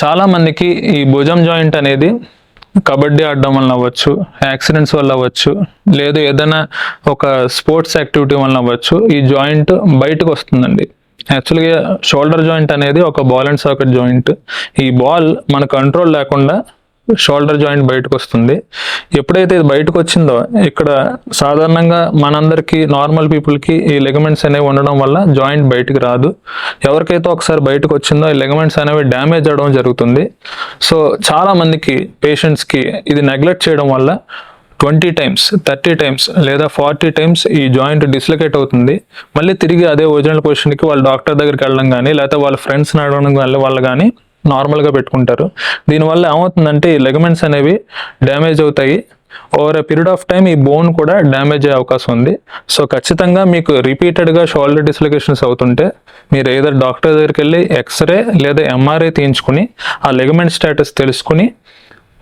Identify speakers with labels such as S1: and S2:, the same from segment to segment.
S1: చాలా మందికి ఈ భుజం జాయింట్ అనేది కబడ్డీ ఆడడం వల్ల అవ్వచ్చు యాక్సిడెంట్స్ వల్ల అవ్వచ్చు లేదు ఏదైనా ఒక స్పోర్ట్స్ యాక్టివిటీ వల్ల అవ్వచ్చు ఈ జాయింట్ బయటకు వస్తుందండి. యాక్చువల్గా షోల్డర్ జాయింట్ అనేది ఒక బాల్ అండ్ సాకెట్ జాయింట్. ఈ బాల్ మన కంట్రోల్ లేకుండా షోల్డర్ జాయింట్ బయటకు వస్తుంది ఎప్పుడైతే ఇది బయటకు వచ్చిందో ఇక్కడ సాధారణంగా మనందరికీ నార్మల్ పీపుల్కి ఈ లెగమెంట్స్ అనేవి ఉండడం వల్ల జాయింట్ బయటకు రాదు. ఎవరికైతే ఒకసారి బయటకు వచ్చిందో ఈ లెగమెంట్స్ అనేవి డ్యామేజ్ అవడం జరుగుతుంది. సో చాలామందికి పేషెంట్స్కి ఇది నెగ్లెక్ట్ చేయడం వల్ల ట్వంటీ టైమ్స్ థర్టీ టైమ్స్ లేదా ఫార్టీ టైమ్స్ ఈ జాయింట్ డిస్లొకేట్ అవుతుంది. మళ్ళీ తిరిగి అదే ఒరిజినల్ పొజిషన్కి వాళ్ళ డాక్టర్ దగ్గరికి వెళ్ళడం కానీ లేకపోతే వాళ్ళ ఫ్రెండ్స్ని అడగడం వల్ల వాళ్ళు కానీ నార్మల్గా పెట్టుకుంటారు. దీనివల్ల ఏమవుతుందంటే ఈ లెగమెంట్స్ అనేవి డ్యామేజ్ అవుతాయి. Over a period of time ఈ బోన్ కూడా డ్యామేజ్ అయ్యే అవకాశం ఉంది. సో ఖచ్చితంగా మీకు రిపీటెడ్గా షోల్డర్ డిస్లొకేషన్స్ అవుతుంటే మీరు ఏదో డాక్టర్ దగ్గరికి వెళ్ళి ఎక్స్రే లేదా ఎంఆర్ఐ తీయించుకుని ఆ లెగమెంట్ స్టేటస్ తెలుసుకుని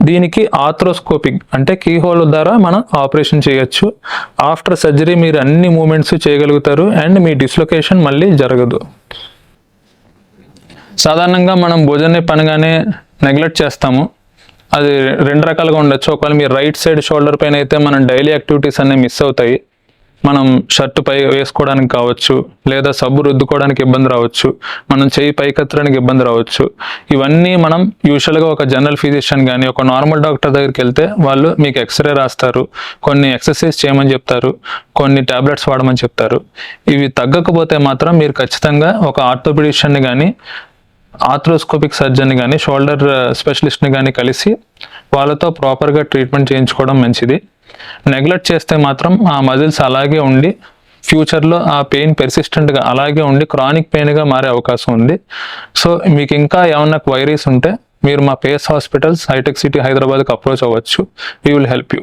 S1: దీనికి ఆథ్రోస్కోపిక్ అంటే కీహోల్ ద్వారా మనం ఆపరేషన్ చేయొచ్చు. ఆఫ్టర్ సర్జరీ మీరు అన్ని మూమెంట్స్ చేయగలుగుతారు అండ్ మీ డిస్లొకేషన్ మళ్ళీ జరగదు. సాధారణంగా మనం భుజాన్ని పనగానే నెగ్లెక్ట్ చేస్తాము. అది రెండు రకాలుగా ఉండొచ్చు. ఒకవేళ మీరు రైట్ సైడ్ షోల్డర్ పైన అయితే మనం డైలీ యాక్టివిటీస్ అన్నీ మిస్ అవుతాయి. మనం షర్ట్ పై వేసుకోవడానికి కావచ్చు లేదా సబ్బు రుద్దుకోవడానికి ఇబ్బంది రావచ్చు మనం చేయి పైకెత్తడానికి ఇబ్బంది రావచ్చు. ఇవన్నీ మనం యూజువల్గా ఒక జనరల్ ఫిజిషియన్ కానీ ఒక నార్మల్ డాక్టర్ దగ్గరికి వెళ్తే వాళ్ళు మీకు ఎక్స్రే రాస్తారు. కొన్ని ఎక్సర్సైజ్ చేయమని చెప్తారు. కొన్ని టాబ్లెట్స్ వాడమని చెప్తారు. ఇవి తగ్గకపోతే మాత్రం మీరు ఖచ్చితంగా ఒక ఆర్థోపెడిషియన్ని కానీ ఆథ్రోస్కోపిక్ సర్జన్ కానీ షోల్డర్ స్పెషలిస్ట్ని కానీ కలిసి వాళ్ళతో ప్రాపర్గా ట్రీట్మెంట్ చేయించుకోవడం మంచిది. నెగ్లెక్ట్ చేస్తే మాత్రం ఆ మజిల్స్ అలాగే ఉండి ఫ్యూచర్లో ఆ పెయిన్ పెర్సిస్టెంట్గా అలాగే ఉండి క్రానిక్ పెయిన్గా మారే అవకాశం ఉంది. సో మీకు ఇంకా ఏమన్నా క్వైరీస్ ఉంటే మీరు మా పేస్ హాస్పిటల్స్ హైటెక్ సిటీ హైదరాబాద్కి అప్రోచ్ అవ్వచ్చు. We will help you